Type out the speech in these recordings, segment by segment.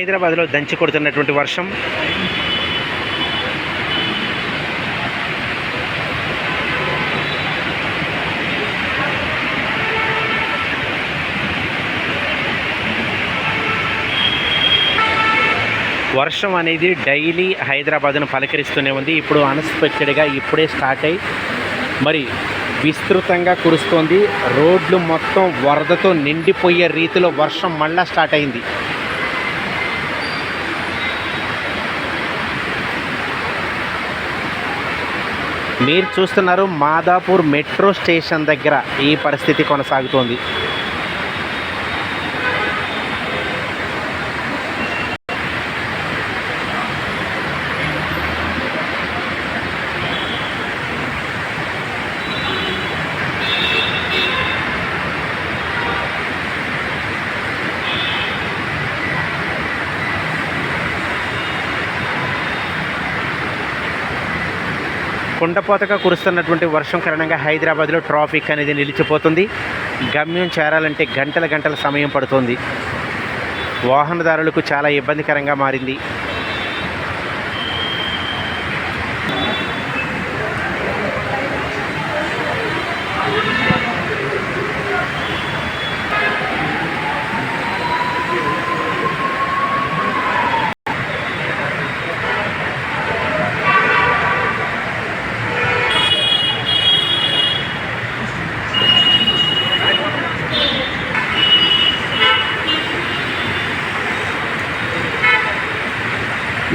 హైదరాబాద్లో దంచి కొడుతున్నటువంటి వర్షం. వర్షం అనేది డైలీ హైదరాబాద్ను పలకరిస్తూనే ఉంది. ఇప్పుడు అన్ఎక్స్పెక్టెడ్గా ఇప్పుడే స్టార్ట్ అయ్యి మరి విస్తృతంగా కురుస్తోంది. రోడ్లు మొత్తం వరదతో నిండిపోయే రీతిలో వర్షం మళ్ళా స్టార్ట్ అయింది. మీరు చూస్తున్నారు మాదాపూర్ మెట్రో స్టేషన్ దగ్గర ఈ పరిస్థితి కొనసాగుతోంది. కుండపోతగా కురుస్తున్నటువంటి వర్షం కారణంగా హైదరాబాద్లో ట్రాఫిక్ అనేది నిలిచిపోతుంది. గమ్యం చేరాలంటే గంటల గంటల సమయం పడుతుంది. వాహనదారులకు చాలా ఇబ్బందికరంగా మారింది.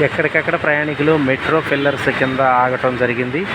ఎక్కడికక్కడ ప్రయాణికులు మెట్రో పిల్లర్స్ కింద ఆగటం జరిగింది.